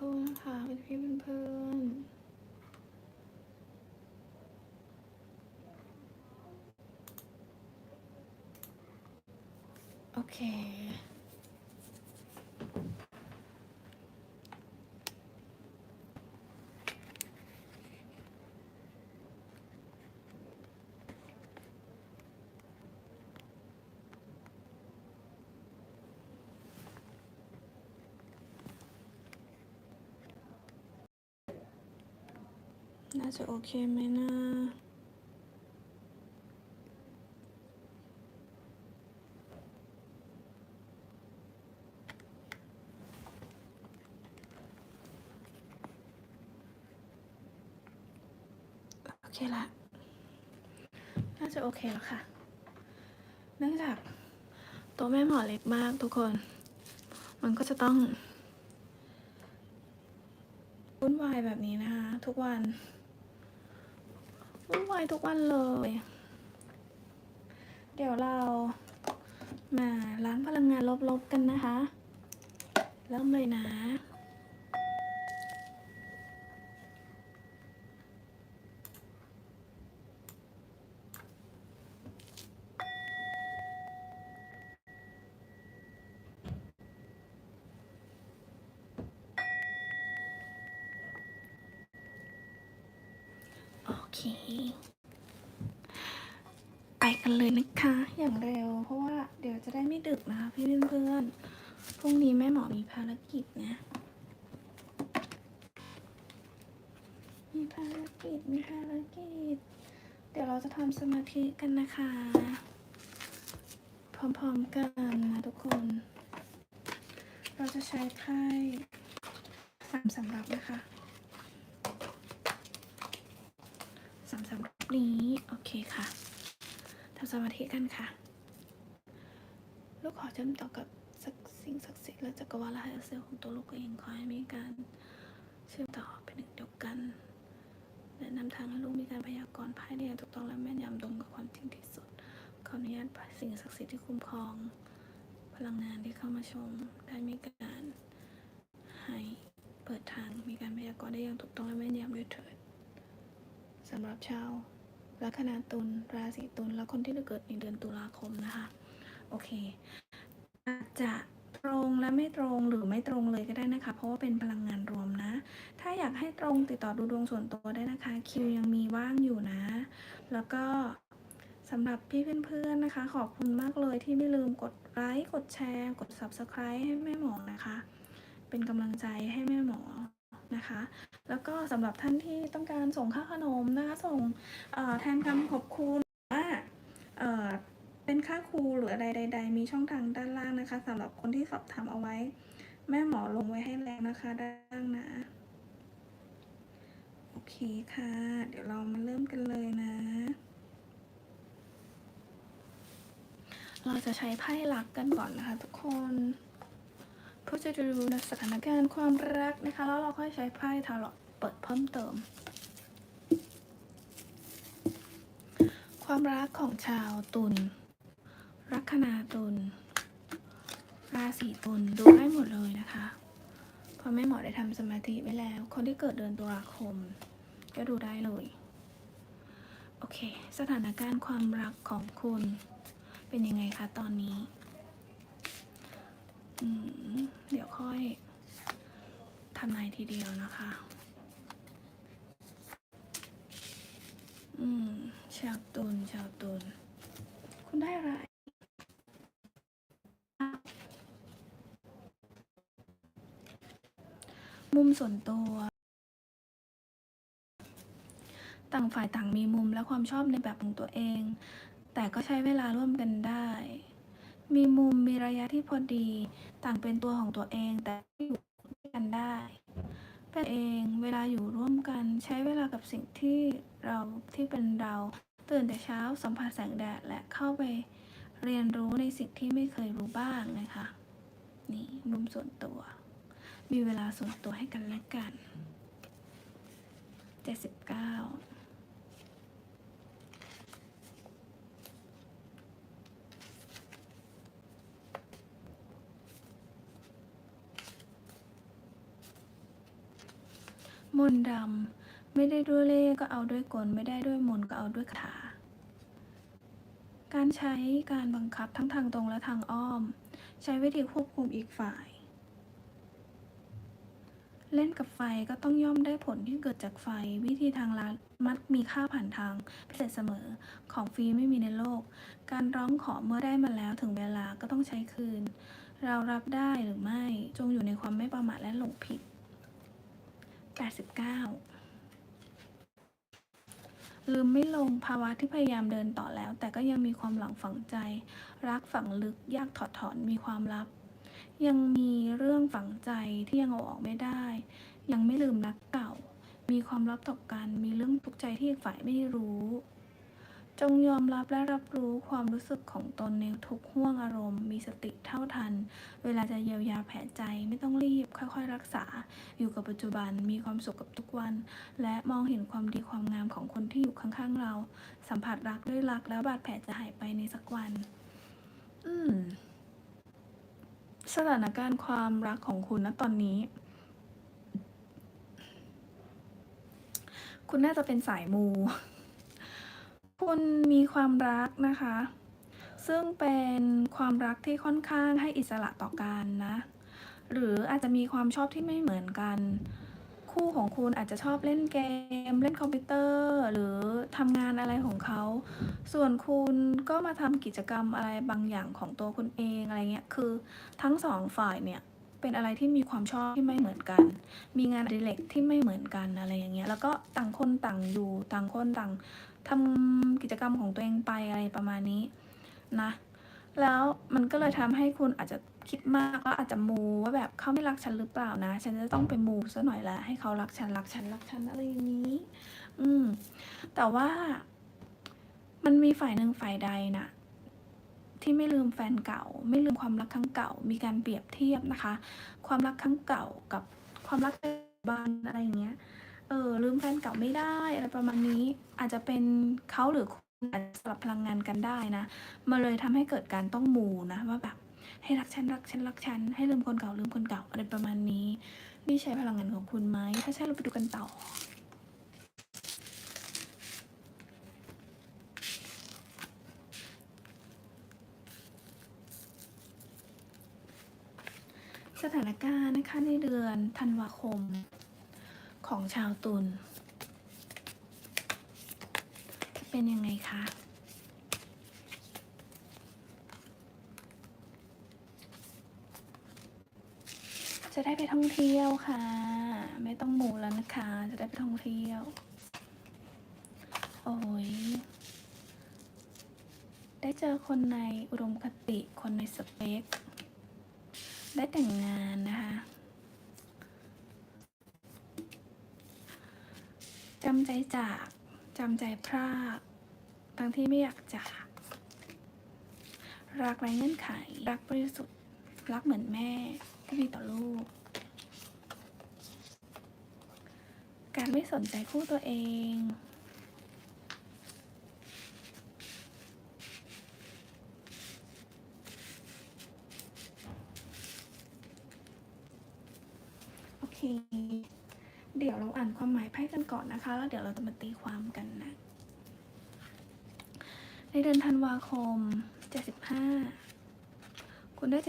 รู่นะคะเป็นพี่เพื่อนๆโอเค น่าจะโอเคไหมนะโอเคละ น่าจะโอเคแล้วค่ะ เนื่องจากตัวแม่หมอเล็กมากทุกคน มันก็จะต้องวุ่นวายแบบนี้นะคะ ทุกวัน วุ่นวายทุกวันเลย เดี๋ยวเรามาล้างพลังงานลบๆกันนะคะ เริ่มเลยนะ เค ไปกันเลยนะคะ อย่างเร็ว เพราะว่าเดี๋ยวจะได้ไม่ดึกนะคะพี่เพื่อนๆพรุ่งนี้แม่หมอมีภารกิจนะ มีภารกิจ มีภารกิจ เดี๋ยวเราจะทำสมาธิกันนะคะ พร้อมๆกันนะทุกคน เราจะใช้ไพ่สามสำรับนะคะ สามสำรับนี้ โอเคค่ะทำสมาธิกันค่ะ ลูกขอเชื่อมต่อกับสักสิ่งศักดิ์สิทธิ์และจักรวาลและเซลล์ของตัวลูกเองขอให้มีการเชื่อมต่อเป็นหนึ่งเดียวกัน และนำทางให้ลูกมีการพยากรณ์ภายในอย่างถูกต้องและแม่นยำตรงกับความจริงที่สุดขออนุญาตสิ่งศักดิ์สิทธิ์ที่คุ้มครอง พลังงานที่เข้ามาชมได้มีการให้เปิดทางมีการพยากรณ์ได้อย่างถูกต้องและแม่นยำด้วยเถิด สำหรับชาวลัคนาตุลราศีตุลและคนที่เกิดในเดือนตุลาคมนะคะ โอเค อาจจะตรงและไม่ตรงหรือไม่ตรงเลยก็ได้นะคะ เพราะว่าเป็นพลังงานรวมนะ ถ้าอยากให้ตรงติดต่อดูดวงส่วนตัวได้นะคะ คิวยังมีว่างอยู่นะ แล้วก็สำหรับพี่เพื่อนๆนะคะ ขอบคุณมากเลยที่ไม่ลืมกดไลค์กดแชร์ กด subscribe ให้แม่หมอนะคะ เป็นกำลังใจให้แม่หมอ นะคะ แล้วก็สำหรับท่านที่ต้องการส่งค่าขนมนะคะส่งแทนคำขอบคุณว่าเป็นค่าครูหรืออะไรใด ๆ มีช่องทางด้านล่างนะคะสำหรับคนที่สอบถามเอาไว้ แม่หมอลงไว้ให้แล้วนะคะด้านล่างนะ โอเคค่ะ เดี๋ยวเรามาเริ่มกันเลยนะ เราจะใช้ไพ่ลักกันก่อนนะคะทุกคน พื่อจะดูในสถานการณ์ความรักนะคะ แล้วเราค่อยใช้ไพ่ทาร์ลอตเปิดเพิ่มเติม ความรักของชาวตุลลัคนาตุลราศีตุลดูได้หมดเลยนะคะเพราะแม่หมอได้ทำสมาธิไว้แล้ว คนที่เกิดเดือนตุลาคม ก็ดูได้เลยโอเค สถานการณ์ความรักของคุณเป็นยังไงคะตอนนี้ เดี๋ยวค่อยทำนายทีเดียวนะคะ อืม ชาวตุลชาวตุลคุณได้อะไรมุมส่วนตัว ต่างฝ่ายต่างมีมุมและความชอบในแบบของตัวเอง แต่ก็ใช้เวลาร่วมกันได้ มีมุมมีระยะที่พอดี ต่างเป็นตัวของตัวเองแต่อยู่ด้วยกันได้ เป็นเองเวลาอยู่ร่วมกันใช้เวลากับสิ่งที่เราที่เป็นเรา ตื่นแต่เช้าสัมผัสแสงแดดและเข้าไปเรียนรู้ในสิ่งที่ไม่เคยรู้บ้างนะคะ นี่มุมส่วนตัว มีเวลาส่วนตัวให้กันและกัน 79 นต์ดำ ไม่ได้ด้วยเล่ก็เอาด้วยกล ไม่ได้ด้วยมนต์ก็เอาด้วยคาถา การใช้การบังคับทั้งทางตรงและทางอ้อม ใช้วิธีควบคุมอีกฝ่าย เล่นกับไฟก็ต้องย่อมได้ผลที่เกิดจากไฟ วิธีทางลัดมักมีค่าผ่านทางพิเศษเสมอ ของฟรีไม่มีในโลก การร้องขอเมื่อได้มาแล้วถึงเวลาก็ต้องใช้คืน เรารับได้หรือไม่ จงอยู่ในความไม่ประมาทและหลงผิด 89 ลืมไม่ลงภาวะที่พยายามเดินต่อแล้ว แต่ก็ยังมีความหลังฝังใจ รักฝังลึกยากถอดถอนมีความลับ ยังมีเรื่องฝังใจที่ยังเอาออกไม่ได้ ยังไม่ลืมรักเก่า มีความลับต่อกันมีเรื่องทุกใจที่อีกฝ่ายไม่รู้ จงยอมรับและรับรู้ความรู้สึกของตนในทุกห่วงอารมณ์ มีสติเท่าทัน เวลาจะเยียวยาแผลใจไม่ต้องรีบ ค่อยๆ รักษา อยู่กับปัจจุบัน มีความสุขกับทุกวัน และมองเห็นความดีความงามของคนที่อยู่ข้างๆเรา สัมผัสรักด้วยรัก แล้วบาดแผลจะหายไปในสักวัน อืม สถานการณ์ความรักของคุณณตอนนี้ คุณน่าจะเป็นสายมู คุณมีความรักนะคะ ซึ่งเป็นความรักที่ค่อนข้างให้อิสระต่อกันนะ หรืออาจจะมีความชอบที่ไม่เหมือนกัน คู่ของคุณอาจจะชอบเล่นเกม เล่นคอมพิวเตอร์ หรือทำงานอะไรของเขา ส่วนคุณก็มาทำกิจกรรมอะไรบางอย่างของตัวคุณเองอะไรเงี้ย คือทั้งสองฝ่ายเนี่ย เป็นอะไรที่มีความชอบที่ไม่เหมือนกัน มีงานอดิเรกที่ไม่เหมือนกันอะไรอย่างเงี้ย แล้วก็ต่างคนต่างอยู่ ต่างคนต่างทำกิจกรรมของตัวเองไปอะไรประมาณนี้นะ แล้วมันก็เลยทำให้คุณอาจจะคิดมากแล้วอาจจะมูว่าแบบเขาไม่รักฉันหรือเปล่านะ ฉันจะต้องไปมูซะหน่อยละให้เขารักฉันรักฉันรักฉันอะไรอย่างนี้ อืม แต่ว่ามันมีฝ่ายหนึ่งฝ่ายใดน่ะ ที่ไม่ลืมแฟนเก่า ไม่ลืมความรักครั้งเก่า มีการเปรียบเทียบนะคะ ความรักครั้งเก่ากับความรักปัจจุบันอะไรเงี้ยเออลืมแฟนเก่าไม่ได้อะไรประมาณนี้อาจจะเป็นเขาหรือคุณอาจจะสลับพลังงานกันได้นะมาเลยทำให้เกิดการต้องมูนะว่าแบบให้รักฉันรักฉันรักฉันให้ลืมคนเก่าลืมคนเก่าอะไรประมาณนี้ นี่ใช้พลังงานของคุณไหมถ้าใช่เราไปดูกันต่อ สถานการณ์นะคะในเดือนธันวาคม ของชาวตุลจะเป็นยังไงคะจะได้ไปท่องเที่ยวค่ะ ไม่ต้องหมูแล้วนะคะ จะได้ไปท่องเที่ยว โอ้ยได้เจอคนในอุดมคติคนในสเปค ได้แต่งงานนะคะจำใจจากจำใจพรากทั้งที่ไม่อยากจากรักไร้เงื่อนไข รักบริสุทธิ์ รักเหมือนแม่ที่มีต่อลูก การไม่สนใจคู่ตัวเอง เคเดี๋ยวเราอ่านความหมายไพ่กันก่อนนะคะ แล้วเดี๋ยวเราจะมาตีความกันนะ ในเดือนธันวาคม 75 คุณได้ 75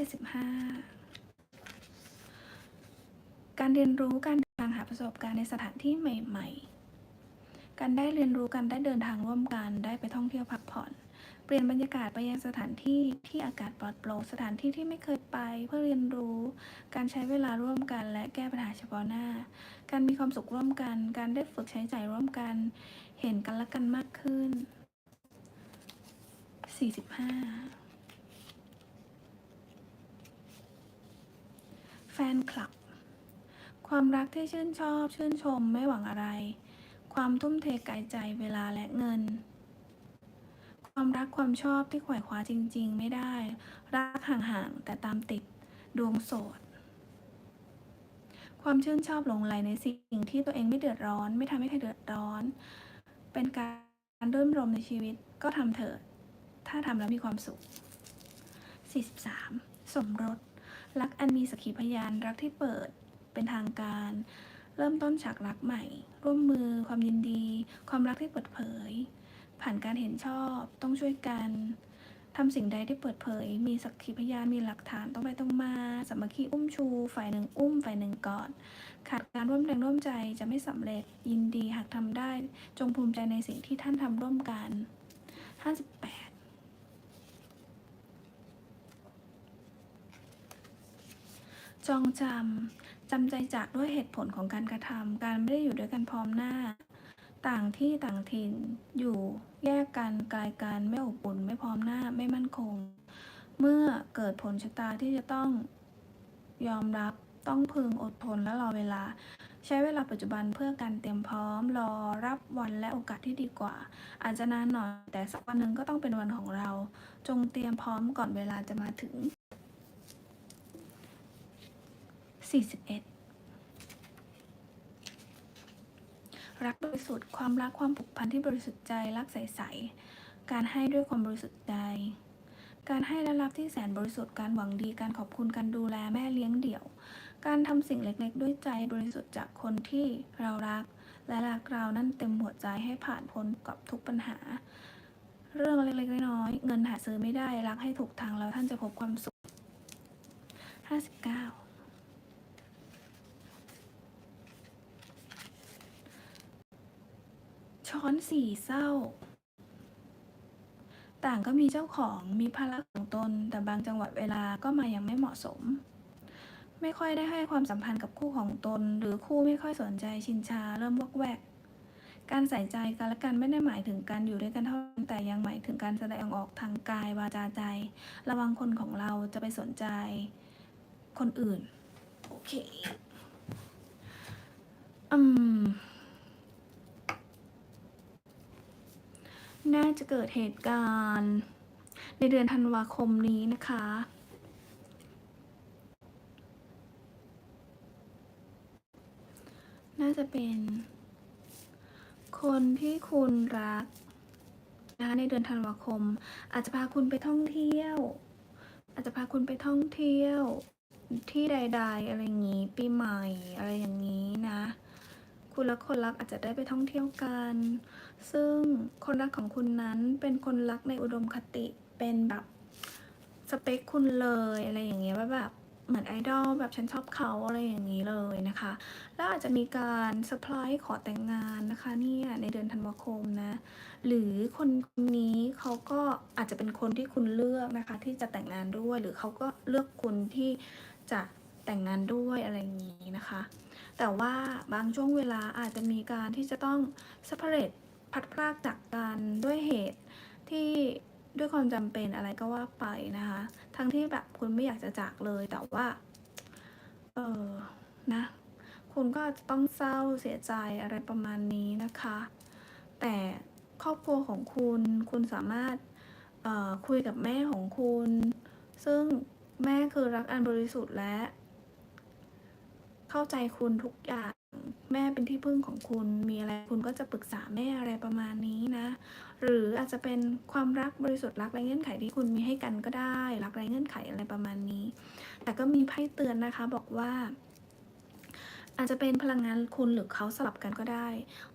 การเรียนรู้การเดินทางหาประสบการณ์ในสถานที่ใหม่ ๆ การได้เรียนรู้กันได้เดินทางร่วมกันได้ไปท่องเที่ยวพักผ่อน เปลี่ยนบรรยากาศไปยังสถานที่ที่อากาศปลอดโปร่งสถานที่ที่ไม่เคยไป เพื่อเรียนรู้ การใช้เวลาร่วมกัน และแก้ปัญหาเฉพาะหน้า การมีความสุขร่วมกัน การได้ฝึกใช้ใจร่วมกัน เห็นกันและกันมากขึ้น 45 แฟนคลับ ความรักที่ชื่นชอบ ชื่นชมไม่หวังอะไร ความทุ่มเทกายใจเวลาและเงิน ความรักความชอบที่ขวายคว้าจริง ๆ ไม่ได้ รักห่างๆแต่ตามติดดวงโสด ความชื่นชอบหลงไหลในสิ่งที่ตัวเองไม่เดือดร้อน ไม่ทำให้ใครเดือดร้อน เป็นการเริ่มรมในชีวิตก็ทำเถิด ถ้าทำแล้วมีความสุข 43 สมรส รักอันมีสักขีพยานรักที่เปิดเป็นทางการ เริ่มต้นฉากรักใหม่ ร่วมมือ ความยินดี ความรักที่เปิดเผย ผ่านการเห็นชอบ ต้องช่วยกันทำสิ่งใดที่เปิดเผย มีสักขีพยาน มีหลักฐาน ต้องไปต้องมาสามัคคีอุ้มชู ฝ่ายหนึ่งอุ้ม ฝ่ายหนึ่งกอด ขาดการร่วมแรงร่วมใจจะไม่สำเร็จ ยินดีหากทำได้ จงภูมิใจในสิ่งที่ท่านทำร่วมกัน 58จองจำ จำใจจากด้วยเหตุผลของการกระทำ การไม่ได้อยู่ด้วยกันพร้อมหน้า ต่างที่ต่างถิ่น อยู่แยกกันไกลกันไม่อบอุ่นไม่พร้อมหน้าไม่มั่นคง เมื่อเกิดผลชะตาที่จะต้องยอมรับต้องพึงอดทนและรอเวลา ใช้เวลาปัจจุบันเพื่อการเตรียมพร้อม รอรับวันและโอกาสที่ดีกว่า อาจจะนานหน่อยแต่สักวันหนึ่งก็ต้องเป็นวันของเรา จงเตรียมพร้อมก่อนเวลาจะมาถึง 41 รักบริสุทธิ์ความรักความผูกพันที่บริสุทธิ์ใจรักใสๆการให้ด้วยความบริสุทธิ์ใจการให้และรับที่แสนบริสุทธิ์การหวังดีการขอบคุณการดูแลแม่เลี้ยงเดี่ยว การทำสิ่งเล็กๆ ด้วยใจบริสุทธิ์จากคนที่เรารัก และรักเรานั่นเต็มหัวใจให้ผ่านพ้นกับทุกปัญหา เรื่องเล็กๆน้อยๆเงินหาซื้อไม่ได้รักให้ถูกทางแล้วท่านจะพบความสุข 59 ช้อนสี่เศร้า ต่างก็มีเจ้าของมีภาระของตน แต่บางจังหวะเวลาก็มายังไม่เหมาะสม ไม่ค่อยได้ให้ความสัมพันธ์กับคู่ของตน หรือคู่ไม่ค่อยสนใจชินชาเริ่มวอกแวก การใส่ใจกันและกันไม่ได้หมายถึงการอยู่ด้วยกันเท่านั้นแต่ยังหมายถึงการแสดงออกทางกายวาจาใจ ระวังคนของเราจะไปสนใจคนอื่น โอเค อืม น่าจะเกิดเหตุการณ์ ในเดือนธันวาคมนี้นะคะ น่าจะเป็น คนที่คุณรักนะคะในเดือนธันวาคม อาจจะพาคุณไปท่องเที่ยว อาจจะพาคุณไปท่องเที่ยวที่ใด ๆ อะไรอย่างนี้ ปีใหม่อะไรอย่างนี้นะ คุณและคนรักอาจจะได้ไปท่องเที่ยวกัน ซึ่งคนรักของคุณนั้นเป็นคนรักในอุดมคติเป็นแบบสเปคคุณเลยอะไรอย่างเงี้ยว่าแบบเหมือนไอดอลแบบฉันชอบเขาอะไรอย่างนี้เลยนะคะ แล้วอาจจะมีการเซอร์ไพรส์ขอแต่งงานนะคะเนี่ยในเดือนธันวาคมนะ หรือคนคนนี้เขาก็อาจจะเป็นคนที่คุณเลือกนะคะที่จะแต่งงานด้วย หรือเขาก็เลือกคุณที่จะแต่งงานด้วยอะไรอย่างนี้นะคะ แต่ว่าบางช่วงเวลาอาจจะมีการที่จะต้อง separate พัดพรากจากกันด้วยเหตุที่ด้วยความจำเป็นอะไรก็ว่าไปนะคะ ทั้งที่แบบคุณไม่อยากจะจากเลย แต่ว่า เออนะ คุณก็จะต้องเศร้าเสียใจอะไรประมาณนี้นะคะ แต่ครอบครัวของคุณ คุณสามารถออคุยกับแม่ของคุณ ซึ่งแม่คือรักอันบริสุทธิ์และ เข้าใจคุณทุกอย่าง แม่เป็นที่พึ่งของคุณ มีอะไรคุณก็จะปรึกษาแม่อะไรประมาณนี้นะ หรืออาจจะเป็นความรักบริสุทธิ์รักไร้เงื่อนไขที่คุณมีให้กันก็ได้ รักไร้เงื่อนไขอะไรประมาณนี้ แต่ก็มีไพ่เตือนนะคะบอกว่าอาจจะเป็นพลังงานคุณหรือเขาสลับกันก็ได้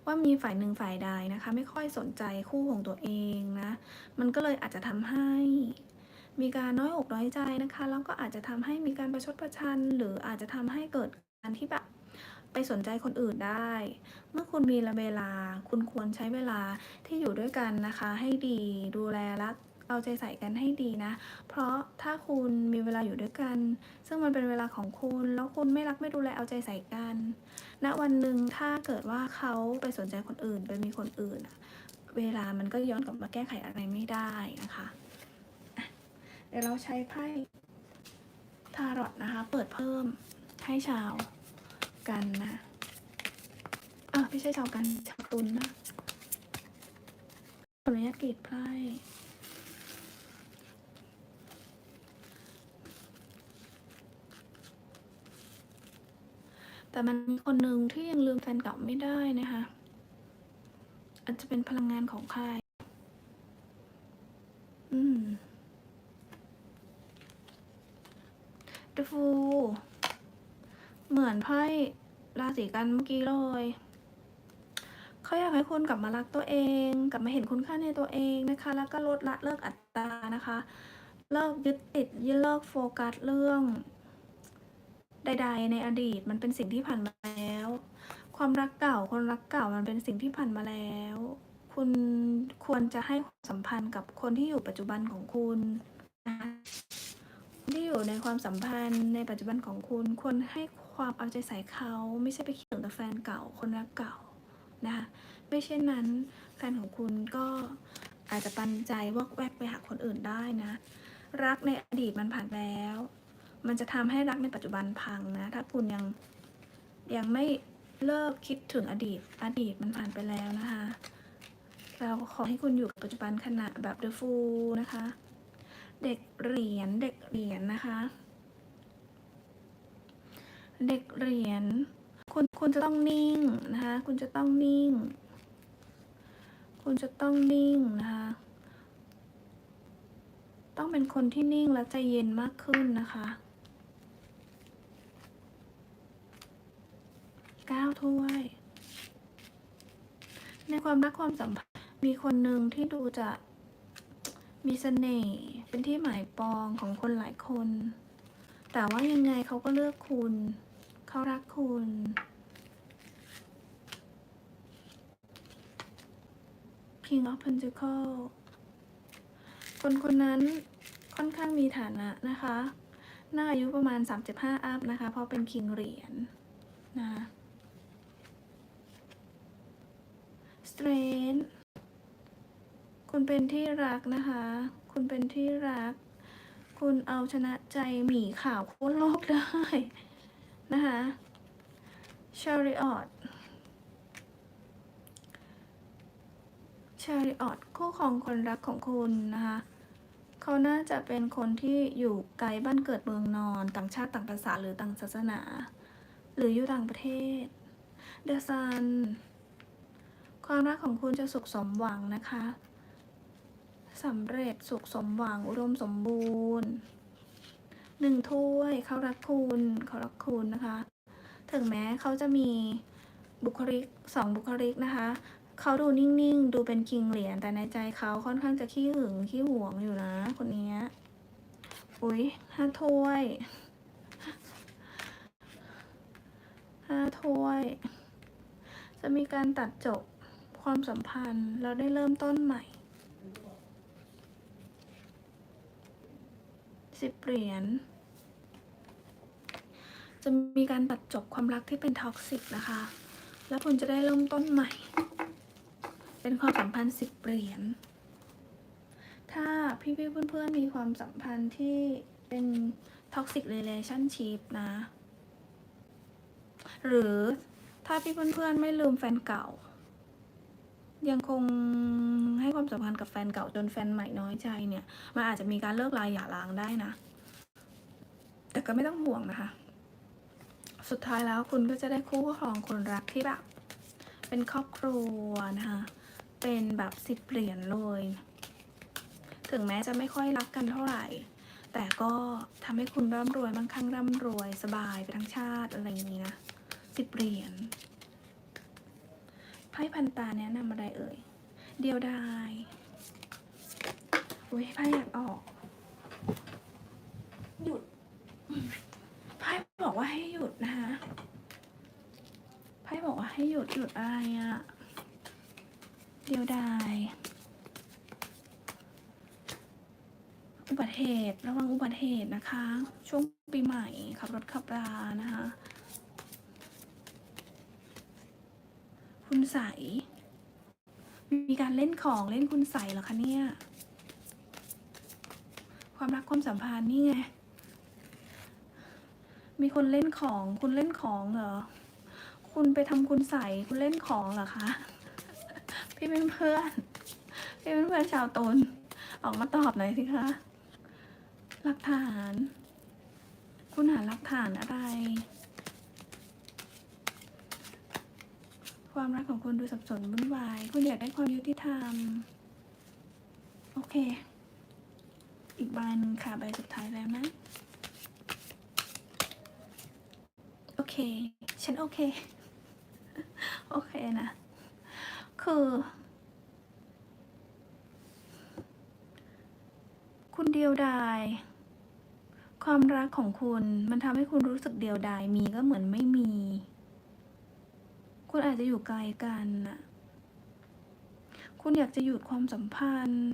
ว่ามีฝ่ายหนึ่งฝ่ายใดนะคะ ไม่ค่อยสนใจคู่ของตัวเองนะ มันก็เลยอาจจะทำให้ มีการน้อยอกน้อยใจนะคะ แล้วก็อาจจะทำให้มีการประชดประชัน หรืออาจจะทำให้เกิด การที่แบบไปสนใจคนอื่นได้ เมื่อคุณมีเวลา คุณควรใช้เวลาที่อยู่ด้วยกันนะคะ ให้ดี ดูแลรัก เอาใจใส่กันให้ดีนะ เพราะถ้าคุณมีเวลาอยู่ด้วยกัน ซึ่งมันเป็นเวลาของคุณ แล้วคุณไม่รักไม่ดูแลเอาใจใส่กันณวันหนึ่งถ้าเกิดว่าเขาไปสนใจคนอื่น ไปมีคนอื่น เวลามันก็ย้อนกลับมาแก้ไขอะไรไม่ได้นะคะอะเดี๋ยวเราใช้ไพ่ทารอตนะคะ เปิดเพิ่ม ให้ชาวกันนะอะไม่ใช่ชาวกันชาวตุลนะขออนุญาตกรีดไพ่แต่มันมีคนหนึ่งที่ยังลืมแฟนเก่าไม่ได้นะคะ อาจจะเป็นพลังงานของใคร อืม The Fool เหมือนไพ่ราศีกันเมื่อกี้เลยเขาอยากให้คุณกลับมารักตัวเอง กลับมาเห็นคุณค่าในตัวเองนะคะ แล้วก็ลดละเลิกอัตตานะคะ เลิกยึดติดยึดเลิกโฟกัสเรื่อง ใด ๆ ในอดีตมันเป็นสิ่งที่ผ่านมาแล้ว ความรักเก่าคนรักเก่ามันเป็นสิ่งที่ผ่านมาแล้ว คุณควรจะให้ความสัมพันธ์กับคนที่อยู่ปัจจุบันของคุณนะที่อยู่ในความสัมพันธ์ในปัจจุบันของคุณควรให้ ความเอาใจใส่เขาไม่ใช่ไปคิดถึงแต่แฟนเก่าคนรักเก่านะคะไม่เช่นนั้นแฟนของคุณก็อาจจะปันใจวอกแวกไปหาคนอื่นได้นะ รักในอดีตมันผ่านแล้ว มันจะทำให้รักในปัจจุบันพังนะ ถ้าคุณยังยังไม่เลิกคิดถึงอดีต อดีตมันผ่านไปแล้วนะคะ เราขอให้คุณอยู่กับปัจจุบันขณะแบบ the full นะคะ เด็กเหรียญเด็กเหรียญนะคะ เด็กเหรียญคุณคุณจะต้องนิ่งนะคะคุณจะต้องนิ่ง คุณจะต้องนิ่งนะคะต้องเป็นคนที่นิ่งและใจเย็นมากขึ้นนะคะก้าถ้วย ในความรักความสัมพันธ์มีคนหนึ่งที่ดูจะมีเสน่ห์เป็นที่หมายปองของคนหลายคน แต่ว่ายังไงเขาก็เลือกคุณ เขารักคุณ King of Pentacle คนคนนั้นค่อนข้างมีฐานะนะคะ หน่าอายุประมาณ 35 อัพนะคะ เพราะเป็นคิงเหรียญนะคะ Strength คุณเป็นที่รักนะคะ คุณเป็นที่รัก คุณเอาชนะใจหมีข่าวโค้นโลกได้ นะคะ Chariot Chariot คู่ของคนรักของคุณนะคะเขาน่าจะเป็นคนที่อยู่ไกลบ้านเกิดเมืองนอน ต่างชาติต่างภาษาหรือต่างศาสนา หรืออยู่ต่างประเทศ The Sun ความรักของคุณจะสุขสมหวังนะคะสำเร็จสุขสมหวังอุดมสมบูรณ์ หนึ่งถ้วยเขารักคุณเขารักคุณนะคะ ถึงแม้เขาจะมีบุคลิกสองบุคลิกนะคะเขาดูนิ่งๆ ดูเป็นคิงเหรียญแต่ในใจเขาค่อนข้างจะขี้หึงขี้หวงอยู่นะ คนนี้อุ้ยห้าถ้วยห้าถ้วย จะมีการตัดจบความสัมพันธ์ เราได้เริ่มต้นใหม่สิบเหรียญ จะมีการตัดจบความรักที่เป็นท็อกซิกนะคะ แล้วคุณจะได้เริ่มต้นใหม่ เป็นความสัมพันธ์สิบเหรียญ ถ้าพี่ๆเพื่อนๆมีความสัมพันธ์ที่เป็นท็อกซิกเรเลชั่นชีพนะ หรือถ้าพี่เพื่อนๆไม่ลืมแฟนเก่า ยังคงให้ความสัมพันธ์กับแฟนเก่าจนแฟนใหม่น้อยใจเนี่ย มันอาจจะมีการเลิกลาหย่าร้างได้นะ แต่ก็ไม่ต้องห่วงนะคะ สุดท้ายแล้วคุณก็จะได้คู่ครองคนรักที่แบบ เป็นครอบครัวนะคะ เป็นแบบสิบเหรียญเลย ถึงแม้จะไม่ค่อยรักกันเท่าไหร่ แต่ก็ทำให้คุณร่ำรวยบางครั้งร่ำรวยสบายไปทั้งชาติอะไรอย่างนี้นะสิบเหรียญไพ่พันตาแนะนำอะไรเอ่ย เดียวดายอุ้ยไพ่อยากออก หยุดไพ่บอกว่าให้หยุดนะคะไพ่บอกว่าุดอะไรอะเดียวดาย อุบัติเหตุระวังอุบัติเหตุนะคะ ช่วงปีใหม่ขับรถขับรานะคะ คุณใส มีการเล่นของเล่นคุณใสเหรอคะเนี่ย ความรักความสัมพันธ์นี่ไง มีคนเล่นของคุณเล่นของเหรอ คุณไปทำคุณใส่คุณเล่นของเหรอคะ พี่เป็นเพื่อนพี่เป็นเพื่อนชาวตนออกมาตอบหน่อยสิคะ หลักฐาน คุณหาหลักฐานอะไร ความรักของคุณดูสับสนวุ่นวาย คุณอยากได้ความยุติธรรม โอเค อีกใบหนึ่งค่ะ ใบสุดท้ายแล้วนะ โอเค ฉันโอเค โอเคนะ คือ คุณเดียวดาย ความรักของคุณมันทำให้คุณรู้สึกเดียวดาย มีก็เหมือนไม่มี คุณอาจจะอยู่ไกลกันน่ะ คุณอยากจะหยุดความสัมพันธ์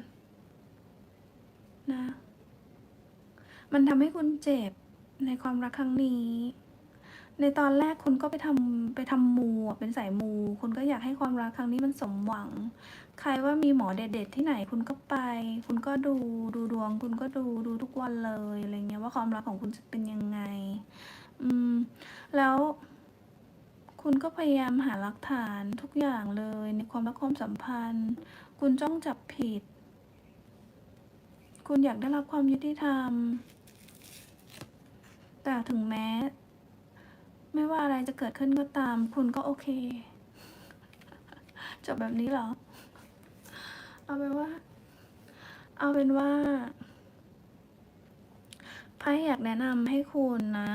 นะ มันทำให้คุณเจ็บในความรักครั้งนี้ ในตอนแรกคุณก็ไปทำไปทำมูเป็นสายมู คุณก็อยากให้ความรักครั้งนี้มันสมหวัง ใครว่ามีหมอเด็ดๆที่ไหนคุณก็ไป คุณก็ดูดูดวง คุณก็ดูดูทุกวันเลยอะไรเงี้ยว่าความรักของคุณจะเป็นยังไง อืม แล้ว คุณก็พยายามหาหลักฐานทุกอย่างเลย ในความรักความสัมพันธ์ คุณจ้องจับผิด คุณอยากได้รับความยุติธรรม แต่ถึงแม้ ไม่ว่าอะไรจะเกิดขึ้นก็ตาม คุณก็โอเค จบแบบนี้เหรอ เอาเป็นว่า เอาเป็นว่าไพ่อยากแนะนำให้คุณนะ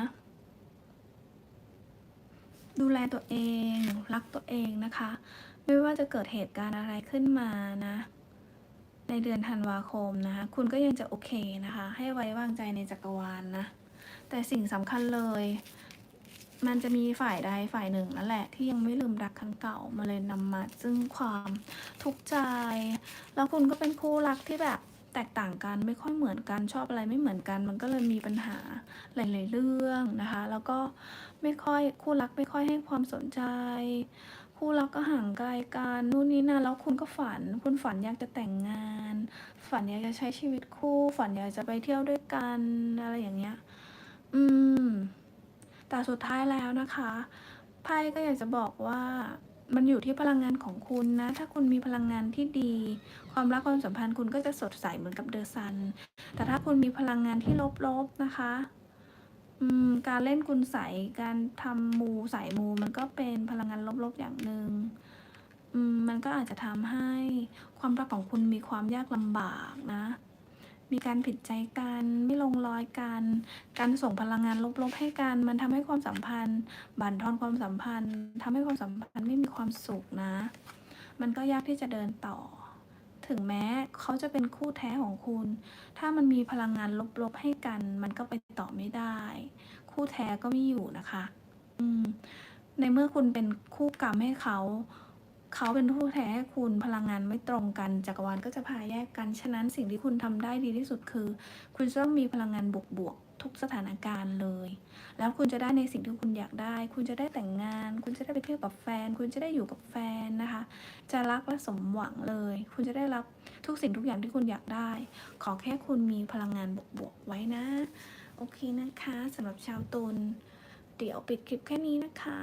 ดูแลตัวเอง รักตัวเองนะคะ ไม่ว่าจะเกิดเหตุการณ์อะไรขึ้นมานะในเดือนธันวาคมนะคะคุณก็ยังจะโอเคนะคะ ให้ไว้วางใจในจักรวาลนะแต่สิ่งสำคัญเลย มันจะมีฝ่ายใดฝ่ายหนึ่งนั่นแหละที่ยังไม่ลืมรักครั้งเก่ามาเลยนำมาซึ่งความทุกข์ใจ แล้วคุณก็เป็นคู่รักที่แบบแตกต่างกันไม่ค่อยเหมือนกันชอบอะไรไม่เหมือนกัน มันก็เลยมีปัญหาหลาย ๆ เรื่องนะคะ แล้วก็ไม่ค่อยคู่รักไม่ค่อยให้ความสนใจ คู่รักก็ห่างไกลกันนู่นนี่นั่นแล้วคุณก็ฝัน คุณฝันอยากจะแต่งงาน ฝันอยากจะใช้ชีวิตคู่ ฝันอยากจะไปเที่ยวด้วยกันอะไรอย่างเงี้ย อืม แต่สุดท้ายแล้วนะคะไพ่ก็อยากจะบอกว่ามันอยู่ที่พลังงานของคุณนะ ถ้าคุณมีพลังงานที่ดี ความรักความสัมพันธ์คุณก็จะสดใสเหมือนกับเดอะซัน แต่ถ้าคุณมีพลังงานที่ลบๆนะคะการเล่นคุณใสยการทำมูสายมูมันก็เป็นพลังงานลบๆอย่างหนึ่งมมันก็อาจจะทำให้ความรักของคุณมีความยากลำบากนะ มีการผิดใจกัน ไม่ลงรอยกัน การส่งพลังงานลบๆให้กัน มันทำให้ความสัมพันธ์ บั่นทอนความสัมพันธ์ทำให้ความสัมพันธ์ไม่มีความสุขนะ มันก็ยากที่จะเดินต่อ ถึงแม้เขาจะเป็นคู่แท้ของคุณ ถ้ามันมีพลังงานลบๆให้กัน มันก็ไปต่อไม่ได้ คู่แท้ก็ไม่อยู่นะคะ อืมในเมื่อคุณเป็นคู่กรรมให้เขา เขาเป็นคู่แท้ให้คุณพลังงานไม่ตรงกันจักรวาลก็จะพาแยกกัน ฉะนั้นสิ่งที่คุณทำได้ดีที่สุดคือ คุณจะต้องมีพลังงานบวกๆทุกสถานการณ์เลย แล้วคุณจะได้ในสิ่งที่คุณอยากได้ คุณจะได้แต่งงาน คุณจะได้ไปเที่ยวกับแฟน คุณจะได้อยู่กับแฟนนะคะ จะรักและสมหวังเลย คุณจะได้รับทุกสิ่งทุกอย่างที่คุณอยากได้ ขอแค่คุณมีพลังงานบวกๆไว้นะ โอเคนะคะสำหรับชาวตุลเดี๋ยวปิดคลิปแค่นี้นะคะ